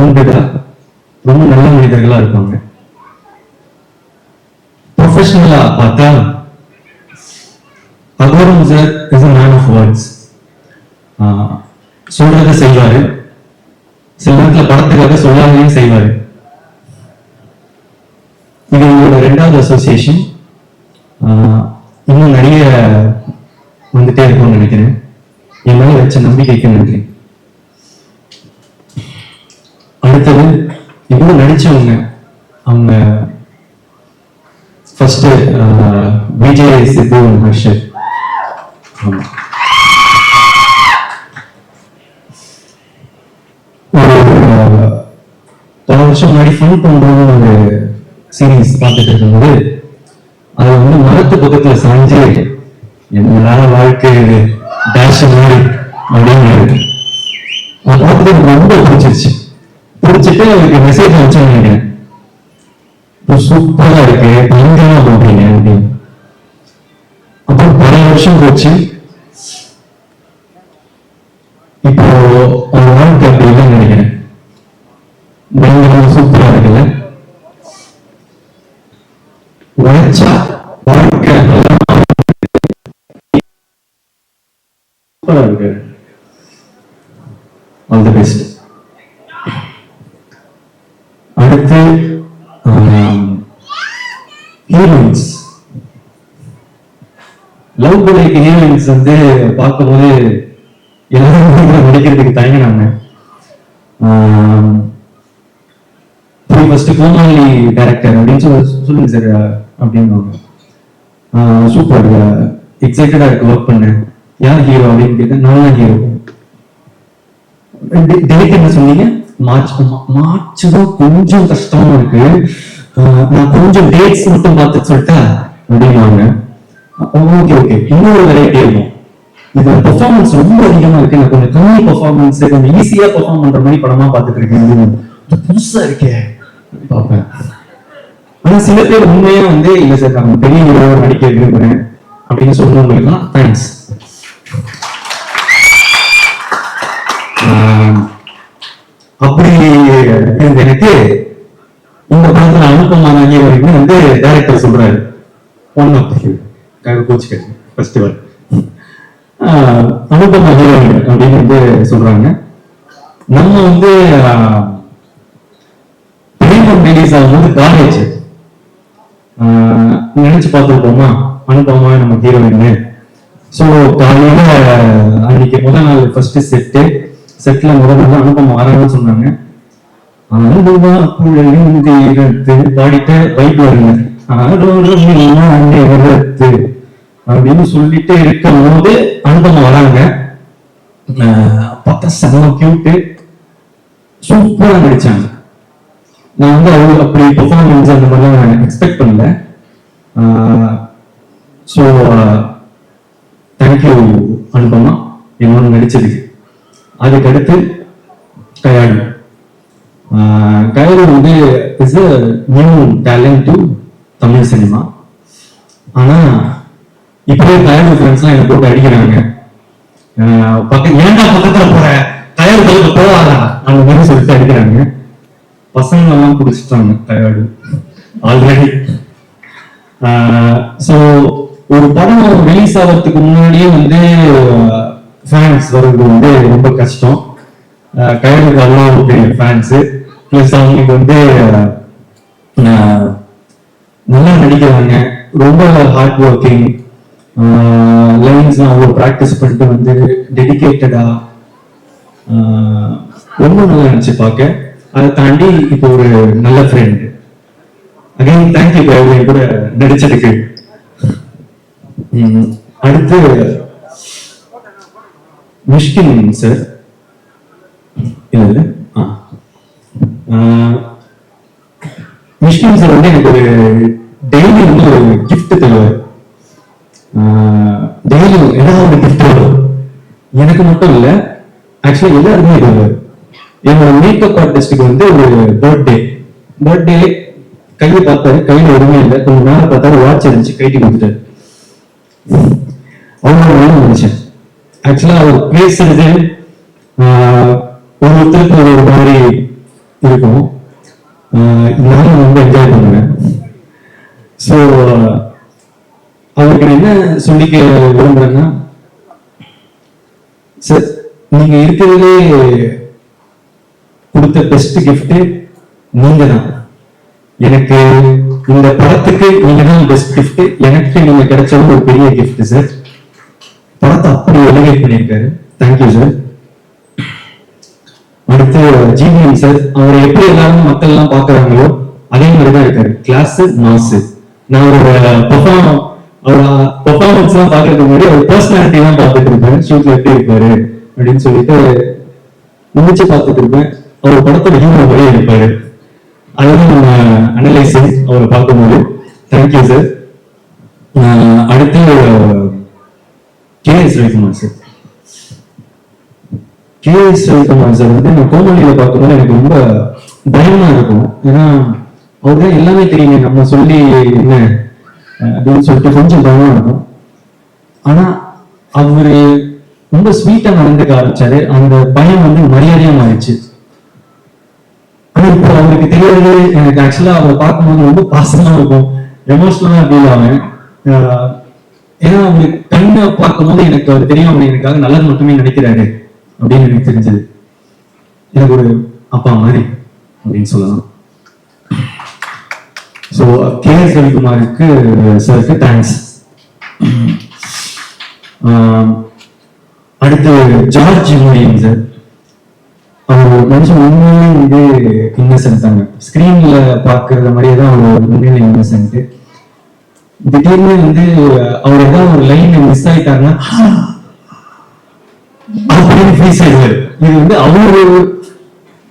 கவுண்டடா ரொம்ப நல்ல மனிதர்களா இருப்பாங்க. ப்ரொஃபஷனலா பார்த்தா Agoram sir is a man of words சொல்றதை செய்வாரு. சில நேரத்தில் படத்துக்காக சொல்லாமையும் செய்வாரு. இது உங்களோட ரெண்டாவது அசோசியேஷன் இன்னும் நிறைய வந்துட்டே இருக்கும்னு நினைக்கிறேன். என் மேலே வச்ச நம்பிக்கைக்கு நன்றி. வந்து நடிச்சவங்க. அவங்க ஃபர்ஸ்ட் விஜய் uh, சித்து ஹர்ஷத் ஆமா. பல வருஷம் முன்னாடி ஃபன் ஒரு சீரீஸ் பார்த்துட்டு இருக்கும்போது அது வந்து மரத்து பக்கத்துல சாஞ்சு என்னடா வாழ்க்கை இது டேஷ் மாதிரி அப்படின்னு பார்த்துட்டு எனக்கு ரொம்ப பிடிச்சிருச்சு. பிடிச்சிட்டு அவருக்கு மெசேஜ் வச்சு இப்போ சூப்பரா இருக்கு பயங்கரமா பண்றீங்க அப்படின்னு அப்புறம் பல வருஷம் போச்சு. இப்போ ஒரு நாள் அப்படி நினைக்கிறேன்? பயங்கரமா சூப்பரா இருக்குல்ல? உழைச்சா வாழ்க்கை நல்லா சூப்பரா இருக்கு. லவ் குலைக்கு ஹீரோயின்ஸ் வந்து பார்க்கும்போது எல்லாரும் நடிக்கிறதுக்கு தயங்கினாங்க ஃபர்ஸ்ட் கோமாளி டேரக்டர் அப்படின்னு சொல்லி சொல்லுங்க சார் அப்படின்னுவாங்க சூப்பர் எக்ஸைட்டடா இருக்கு ஒர்க் பண்ணேன் யார் ஹீரோ அப்படின்னு கேட்டேன் நான் ஹீரோ டேட் என்ன சொன்னீங்க? மார்ச் மார்ச் தான் கொஞ்சம் கஷ்டமா இருக்கு. ஆஹ் நான் கொஞ்சம் டேட்ஸ் மட்டும் பார்த்து சொல்லிட்டேன் அப்படின்னாங்க ஓகே ஓகே இன்னொரு வெரைட்டி இருக்கும் இது பெர்ஃபார்மன்ஸ் ரொம்ப அதிகமா இருக்கு. எனக்கு கொஞ்சம் கம்மி பெர்ஃபார்மன்ஸ் கொஞ்சம் ஈஸியா பெர்ஃபார்ம் பண்ற மாதிரி படமா பாத்துட்டு இருக்கேன் புதுசா இருக்கே. பார்ப்பேன். ஆனா சில பேர் உண்மையா வந்து இல்ல சார் நான் பெரிய ஹீரோ நடிக்க விரும்புறேன் அப்படின்னு சொல்றவங்களுக்குலாம் தேங்க்ஸ் அப்படி இருந்த எனக்கு கோச் ஃபெஸ்டிவல் அனுப்பமா ஹீரோயின் அப்படின்னு வந்து சொல்றாங்க. நம்ம வந்து பிரேமம் ரிலீஸ் ஆகும்போது காலேஜ் நினைச்சு பார்த்துருப்போமா? அனுபவமா நம்ம ஹீரோயின் ஸோ காலையில அன்னைக்கு முதல் நாள் ஃபர்ஸ்ட் செட்டு செட்ல முதல் நாள் அனுபவம் வராங்கன்னு சொன்னாங்க. அனுபவா குழலின் தீரத்து பாடிட்டு பைக் வருங்க ஆரோரத்து அப்படின்னு சொல்லிட்டே இருக்கும் போது அனுபவம் வராங்க பார்த்தா செம்ம கியூட்டு சூப்பராக நடிச்சாங்க. நான் வந்து அவங்க அப்படி பெர்ஃபார்மன்ஸ் அந்த மாதிரிலாம் எக்ஸ்பெக்ட் பண்ணல. So thank you Anupama. என்னோட நடிச்சதுக்கு அதுக்கடுத்து கயாடு கயாடு வந்து is a new talent to Tamil cinema பேர் தயாரிப்பு ஃப்ரெண்ட்ஸ்லாம் எனக்கு போட்டு அடிக்கிறாங்க. ஆஹ் பக்க ஏன்டா பக்கத்துல போற? தயாரிப்பு போவாதா? அந்த மாதிரி சொல்லிட்டு அடிக்கிறாங்க. பசங்க எல்லாம் குடிச்சிட்டாங்க டயர்டு ஆல்ரெடி ஸோ ஒரு படம் ரிலீஸ் ஆகிறதுக்கு முன்னாடியே வந்து ஃபேன்ஸ் வர்றது வந்து ரொம்ப கஷ்டம். டயர்டுக்கு அவ்வளோ பெரிய ஃபேன்ஸு ப்ளஸ் அவங்களுக்கு வந்து ஆஹ், நல்லா நடிக்கிறாங்க. ரொம்ப ஹார்ட் ஒர்க்கிங் லைன்ஸ்லாம் அவ்வளோ ப்ராக்டிஸ் பண்ணிட்டு வந்து டெடிக்கேட்டடாக ரொம்ப நல்லா இருந்துச்சு பார்க்க. அதை தாண்டி இப்போ ஒரு நல்ல ஃப்ரெண்ட் அகைன் தேங்க்யூ என் கூட நடிச்சதுக்கு. அடுத்து மிஷ்கின் சார் இல்லை ஆ. மிஷ்கின் சார் வந்து எனக்கு ஒரு டெய்லி வந்து ஒரு கிஃப்ட் தருவார். டெய்லி ஏதாவது ஒரு கிஃப்ட் வரும். எனக்கு மட்டும் இல்லை ஆக்சுவலி எல்லாருமே தருவார் என்னோட மேக்கப் ஆர்டிஸ்டுக்கு வந்து ஒரு பர்த்டே பர்த்டே கையை பார்த்தாரு கையில எதுவுமே இல்லை. கொஞ்சம் மேல பார்த்தாரு வாட்ச் இருந்துச்சு கைட்டி கொடுத்துட்டாரு. அவங்க நல்லா நினைச்சேன். ஆக்சுவலாக அவர் பேசுறது ஒரு ஒருத்தருக்கு ஒரு மாதிரி இருக்கும். நானும் ரொம்ப என்ஜாய் பண்ணுவேன். ஸோ அவருக்கு என்ன சொல்லிக்க விரும்புறேன்னா சார் நீங்க இருக்கிறதுலே கொடுத்த பெஸ்ட் கிஃப்ட் நீங்க தான் எனக்கு இந்த படத்துக்கு நீங்க தான் பெஸ்ட் கிஃப்ட் எனக்கு நீங்க கிடைச்சது ஒரு பெரிய கிஃப்ட் சார் படத்தை அப்படி எலிவேட் பண்ணியிருக்காரு. தேங்க்யூ சார் அடுத்து ஜிபிஎம் சார் அவரை எப்படி எல்லாரும் மக்கள் எல்லாம் பாக்குறாங்களோ அதே மாதிரி தான் இருக்காரு. கிளாஸ் மாசு நான் ஒரு பர்ஃபார்ம் அவர் பெர்ஃபார்மன்ஸ் எல்லாம் பாக்குறதுக்கு முன்னாடி அவர் பர்சனாலிட்டி தான் பார்த்துட்டு இருப்பேன் ஷூட்ல எப்படி இருப்பாரு அப்படின்னு சொல்லிட்டு முடிச்சு பார்த்துட்டு இருப்பேன். அவர் படத்தோட ஹீரோ மாதிரியே இருப்பாரு. அதுதான் நம்ம அனலைசிங் அவரை பார்க்கும்போது. தேங்க்யூ சார் அடுத்து K S Ravikumar sir K S Ravikumar sir வந்து நான் கோமலியில பார்க்கும்போது எனக்கு ரொம்ப பயமா இருக்கும். ஏன்னா அவர் எல்லாமே தெரியுங்க நம்ம சொல்லி என்ன அப்படின்னு சொல்லிட்டு கொஞ்சம் பயமா இருக்கும். ஆனா அவரு ரொம்ப ஸ்வீட்டா நடந்துக்க ஆரம்பிச்சாரு அந்த பயம் வந்து மரியாதையா மாறிடுச்சு. ஆனா இப்போ அவருக்கு தெரியாது எனக்கு ஆக்சுவலா அவரை பார்க்கும்போது ரொம்ப பாசமா இருக்கும். எமோஷனலா ஃபீல் ஆவேன். ஏன்னா அவரு கண்ணை பார்க்கும்போது எனக்கு அவர் தெரியும் அவர் எனக்காக நல்லது மட்டுமே நினைக்கிறாரு அப்படின்னு எனக்கு தெரிஞ்சது. எனக்கு ஒரு அப்பா மாதிரி அப்படின்னு சொல்லலாம். ஸோ கே எஸ் ரவிக்குமாருக்கு uh, சருக்கு தேங்க்ஸ் um, அடுத்து ஜார்ஜ் முடியும் சார். அவர் ஒரு மனுஷன் உண்மையிலே வந்து இன்னசென்ட் தாங்க. ஸ்க்ரீனில் பார்க்குற மாதிரியே தான் அவர் உண்மையிலே இன்னசென்ட் திடீர்னு வந்து uh, அவர் ஏதாவது ஒரு லைன் மிஸ் ஆயிட்டாருன்னா அப்படின்னு ஃபீஸ் இது வந்து அவரு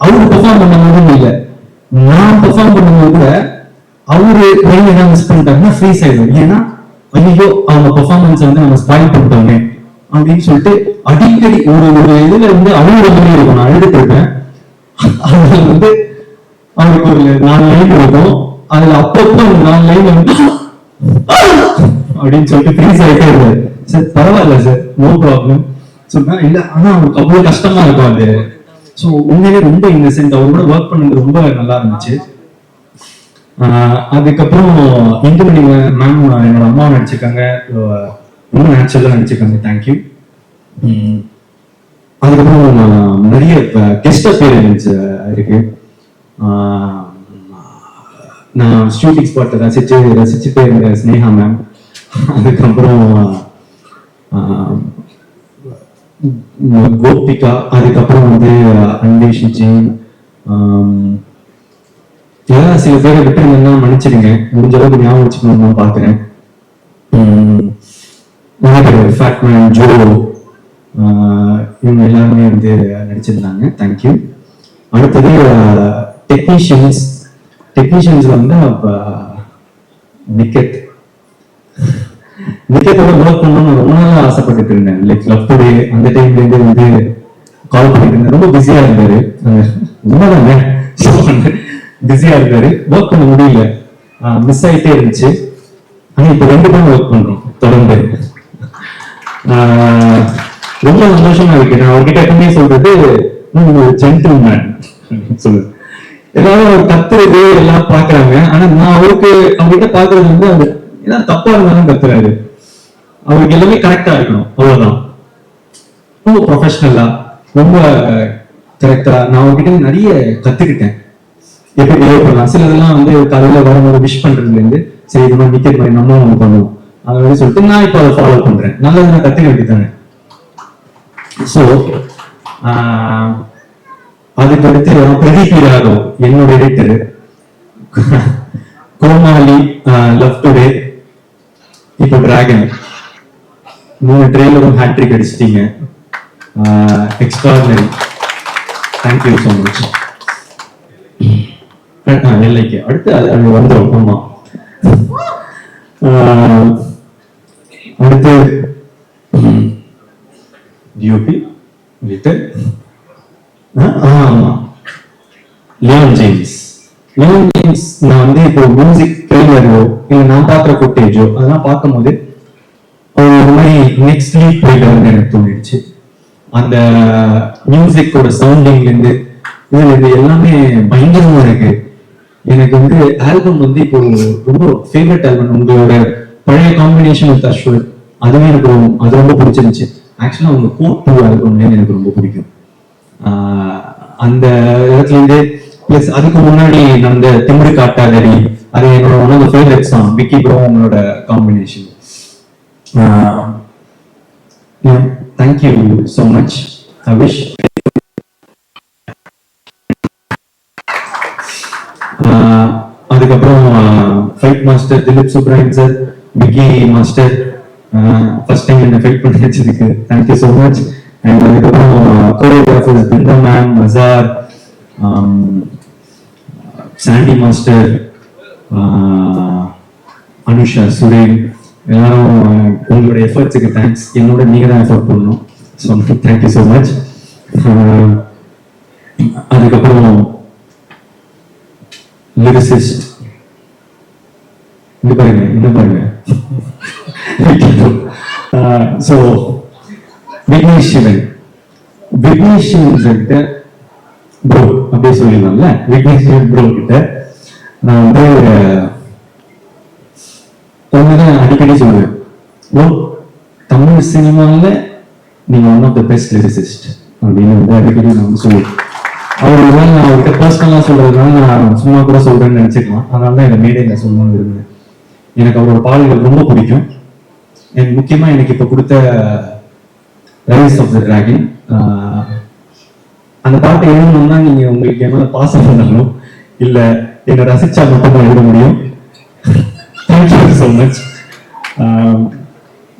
அவரு பெர்ஃபார்ம் பண்ணும்போது இல்லை. நான் பெர்ஃபார்ம் பண்ணும்போது கூட அவரு லைன் என்ன மிஸ் பண்ணிட்டாருன்னா ஃப்ரீஸ் ஆயிடுவாரு ஏன்னா ஐயோ அவங்க பெர்ஃபார்மன்ஸ் வந்து நம்ம ஸ்பாயில் பண்ணிட்டோமே அப்படின்னு சொல்லிட்டு அடிக்கடி ஒரு ஒரு இதுல வந்து அவரோட மாதிரி இருக்கும். நான் அழுதுட்டு இருப்பேன் அதுல வந்து அவருக்கு ஒரு நாலு லைன் இருக்கும். அதுல அப்பப்போ ஒரு நாலு லைன் வந்து அப்படின்னு சொல்லிட்டு ஃப்ரீஸ் ஆகிட்டே இருப்பாரு. சார் பரவாயில்ல சார். நோ ப்ராப்ளம் சொன்னா இல்ல ஆனா அவருக்கு அவ்வளவு கஷ்டமா இருக்கும் அது. ஸோ உண்மையிலே ரொம்ப இன்னசென்ட் அவரோட ஒர்க் பண்ணது ரொம்ப நல்லா இருந்துச்சு. அதுக்கப்புறம் இந்துமணி மேம் என்னோட அம்மா நடிச்சிருக்காங்க அஹ் ரொம்ப நேச்சுரலா நடிச்சிருக்காங்க தேங்க்யூ அதுக்கப்புறம் நிறைய கெஸ்ட் அப்பியரன்ஸ் இருக்கு. நான் ஷூட்டிங் ஸ்பாட்டை ரசிச்சு ரசிச்சுட்டே இருந்த ஸ்னேகா மேம் அதுக்கப்புறம் கோபிகா அதுக்கப்புறம் வந்து அன்வேஷ் ஜெயின் ஏதாவது சில பேரை விட்டுருந்தேன்னா மன்னிச்சிடுங்க? முடிஞ்ச அளவுக்கு ஞாபகம் வச்சுக்கணும்னு நான் பார்க்குறேன் ஃபேட்மேன் ஜோ இவங்க எல்லாருமே வந்து நடிச்சிருந்தாங்க. தேங்க்யூ அடுத்தது டெக்னீஷியன்ஸ் டெக்னீஷியன்ஸ் வந்து ஆஹ், நிக்கத் நிக்கத்தோட ஒர்க் பண்ணணும்னு ரொம்ப நாளா ஆசைப்பட்டுட்டு இருந்தேன். லைக் லவ் டுடே அந்த டைம்ல இருந்து வந்து கால் பண்ணிட்டு இருந்தேன். ரொம்ப பிஸியா இருந்தாரு. உண்மைதானே பிஸியா இருக்காரு. ஒர்க் பண்ண முடியல. மிஸ் ஆயிட்டே இருந்துச்சு. ஆனா இப்ப ரெண்டு பேரும் ஒர்க் பண்றோம். தொடர்ந்து. ரொம்ப சந்தோஷமா இருக்கு. நான் அவர்கிட்ட எப்பவுமே சொல்றது "நீங்க ஒரு ஜென்டில்மேன் எல்லாரும் அவர் கத்துறது எல்லாம் பாக்குறாங்க ஆனா நான் அவருக்கு அவர்கிட்ட பாக்குறது வந்து அவர் ஏன்னா தப்பா இருந்தாலும் கத்துறாரு. அவருக்கு எல்லாமே கரெக்டா இருக்கணும். அவ்வளவுதான். ரொம்ப ப்ரொஃபஷனலா ரொம்ப கரெக்டா நான் அவர்கிட்ட நிறைய கத்துக்கிட்டேன். எப்படி பிஹேவ் பண்ணலாம்? சிலதெல்லாம் வந்து கதையில வரும்போது விஷ் பண்றதுலேருந்து சரி இது மாதிரி நிக்கிற மாதிரி நம்மளும் ஒண்ணு பண்ணுவோம். அதை மாதிரி சொல்லிட்டு நான் இப்போ அதை ஃபாலோ பண்றேன். நல்லது நான் கத்துக்க வேண்டியதானே ஸோ அதுக்கடுத்து பிரதீப் ராகவ் என்னோட எடிட்டர் கோமாளி லவ் டுடே இப்போ டிராகன் மூணு ட்ரெயிலரும் hat-trick அடிச்சிட்டீங்க. Extraordinary thank you so much நெல்லைக்கு அடுத்து அது அது வந்துடும் ஆமா. அடுத்து டியூபி விட்டு ஆமா. லியோன் ஜேம்ஸ் லியோன் ஜேம்ஸ் நான் வந்து இப்போ மியூசிக் ட்ரெய்லரோ இல்லை நான் பார்க்குற ஃபுட்டேஜோ அதெல்லாம் பார்க்கும்போது அவர் ஒரு மாதிரி நெக்ஸ்ட் லீக் போயிட்டு எனக்கு தோணிடுச்சு. அந்த மியூசிக்கோட சவுண்டிங்லேருந்து இதுல இது எல்லாமே பயங்கரமா இருக்கு. எனக்கு வந்து ஆல்பம் வந்து இப்போ ரொம்ப ஃபேவரட் ஆல்பம் உங்களோட பழைய காம்பினேஷன் வித் அஸ்வர் அதுவே எனக்கு ரொம்ப அது ரொம்ப பிடிச்சிருந்துச்சு. ஆக்சுவலாக அவங்க கோட் டூ ஆல்பம் எனக்கு ரொம்ப பிடிக்கும். அந்த இடத்துல இருந்து பிளஸ் அதுக்கு முன்னாடி நடந்த திமிரு காட்டாதடி அது என்னோட one of favourite song Vicky bro உங்களோட combination thank you so much I wish அதுக்கப்புறம் fight master Dhilip Subbarayan sir Vicky master first time என்ன ஃபைட் பண்ணி வச்சதுக்கு thank you so much and அதுக்கப்புறம் choreographers Brinda ma'am Mazar Sandy master Anusha Suren எல்லாரும் உங்களுடைய உங்களோட எஃபர்ட்ஸுக்கு thanks என்னோட நீங்க தான் எஃபர்ட் பண்ணணும் so thank you so much அதுக்கப்புறம் லிரிசிஸ்ட் இது பாருங்க இது பாருங்க. ஸோ விக்னேஸ்வரன் விக்னேஸ்வரன் கிட்ட ப்ரோ அப்படியே சொல்லிடலாம்ல? விக்னேஷ் ப்ரோ கிட்ட நான் வந்து ஒன்றுதான் அடிக்கடி சொல்லுவேன். ப்ரோ தமிழ் சினிமாவில் நீங்கள் one of the best lyricist அப்படின்னு வந்து அடிக்கடி நான் வந்து சொல்லுவேன். அவர் நான் அவர்கிட்ட பர்சனலாக சொல்கிறதுனால நான் சும்மா கூட சொல்கிறேன்னு நினச்சிக்கலாம். அதனால தான் இந்த மேடையில் சொல்லணும்னு விரும்புறேன். எனக்கு அவரோட பாடல்கள் ரொம்ப பிடிக்கும். எனக்கு முக்கியமாக எனக்கு இப்போ கொடுத்த ரைஸ் ஆஃப் த டிராகன் அந்த பாட்டை எழுதணும்னா நீங்கள் உங்களுக்கு என்ன பாசம் பண்ணணும். இல்லை என்னை ரசிச்சா மட்டும்தான் எழுத முடியும். தேங்க்யூ ஸோ மச்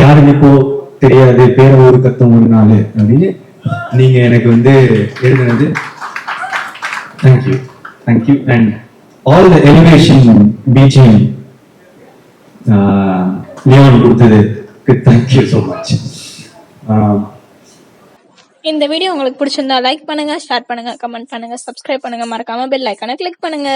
யாரும் இப்போ தெரியாது. பேர ஒரு கத்தம் ஒரு நாள் அப்படின்னு நீங்க எனக்கு வந்து எழுதுனது. Thank you thank you and all the elevation BGM நியமனம் கொடுத்ததுக்கு தேங்க்யூ ஸோ மச் இந்த வீடியோ உங்களுக்கு பிடிச்சிருந்தா லைக் பண்ணுங்க ஷேர் பண்ணுங்க கமெண்ட் பண்ணுங்க சப்ஸ்கிரைப் பண்ணுங்க. மறக்காம பெல் ஐக்கானை கிளிக் பண்ணுங்க.